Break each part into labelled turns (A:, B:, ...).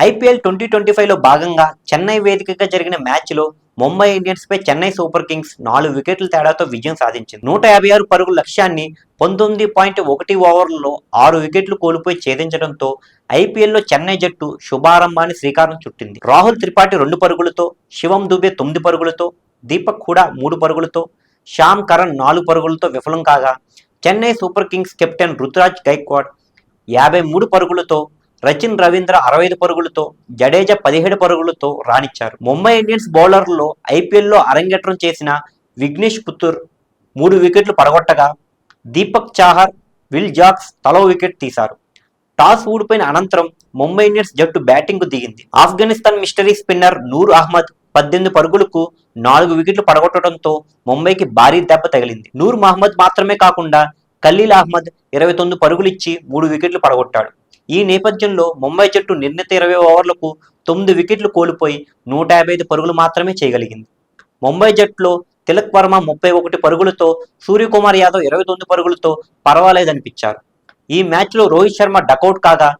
A: IPL twenty twenty ఫైవ్లో భాగంగా చెన్నై వేదికగా జరిగిన మ్యాచ్లో ముంబై ఇండియన్స్ పై చెన్నై సూపర్ కింగ్స్ నాలుగు వికెట్ల తేడాతో విజయం సాధించింది. నూట యాభై ఆరు పరుగుల లక్ష్యాన్ని పంతొమ్మిది పాయింట్ ఒకటి ఓవర్లలో ఆరు వికెట్లు కోల్పోయి ఛేదించడంతో ఐపీఎల్లో చెన్నై జట్టు శుభారంభాన్ని శ్రీకారం చుట్టింది. రాహుల్ త్రిపాఠి రెండు పరుగులతో శివం దుబే తొమ్మిది పరుగులతో దీపక్ కూడా మూడు పరుగులతో శ్యామ్ కరణ్ నాలుగు పరుగులతో విఫలం కాగా Chennai Super Kings captain Ruturaj Gaikwad యాభై మూడు పరుగులతో రచిన్ రవీంద్ర అరవై ఐదు పరుగులతో జడేజా పదిహేడు పరుగులతో రాణించారు. ముంబై ఇండియన్స్ బౌలర్లలో ఐపీఎల్లో అరంగేట్రం చేసిన విఘ్నేష్ పుత్తూర్ మూడు వికెట్లు పడగొట్టగా దీపక్ చాహర్ విల్ జాక్స్ తలో వికెట్ తీశారు. టాస్ ఊడిపోయిన అనంతరం ముంబై ఇండియన్స్ జట్టు బ్యాటింగ్కు దిగింది. ఆఫ్ఘనిస్తాన్ మిస్టరీ స్పిన్నర్ నూర్ అహ్మద్ పద్దెనిమిది పరుగులకు నాలుగు వికెట్లు పడగొట్టడంతో ముంబైకి భారీ దెబ్బ తగిలింది. నూర్ మహమ్మద్ మాత్రమే కాకుండా ఖలీల్ అహ్మద్ ఇరవై తొమ్మిది పరుగులిచ్చి మూడు వికెట్లు పడగొట్టాడు. ఈ నేపథ్యంలో ముంబై జట్టు నిర్ణీత ఇరవై ఓవర్లకు తొమ్మిది వికెట్లు కోల్పోయి నూట యాభై ఐదు పరుగులు మాత్రమే చేయగలిగింది. ముంబై జట్టులో తిలక్ వర్మ ముప్పై ఒకటి పరుగులతో సూర్యకుమార్ యాదవ్ ఇరవై తొమ్మిది పరుగులతో పర్వాలేదనిపించారు. ఈ మ్యాచ్లో రోహిత్ శర్మ డకౌట్ కాగా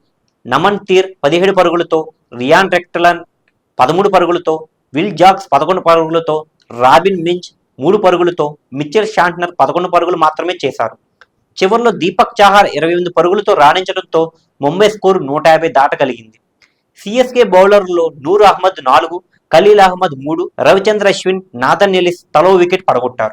A: నమన్ తీర్ పదిహేడు పరుగులతో రియాన్ రెక్టలన్ పదమూడు పరుగులతో విల్ జాక్స్ పదకొండు పరుగులతో రాబిన్ మించ్ మూడు పరుగులతో మిచెల్ షాంట్నర్ పదకొండు పరుగులు మాత్రమే చేశారు. చివరిలో దీపక్ చాహార్ ఇరవై ఎనిమిది పరుగులతో రాణించడంతో ముంబై స్కోరు నూట యాభై దాటగలిగింది. సిఎస్కే బౌలర్లో నూర్ అహ్మద్ నాలుగు ఖలీల్ అహ్మద్ మూడు రవిచంద్ర అశ్విన్ నాథన్ ఎలిస్ తలో వికెట్ పడగొట్టారు.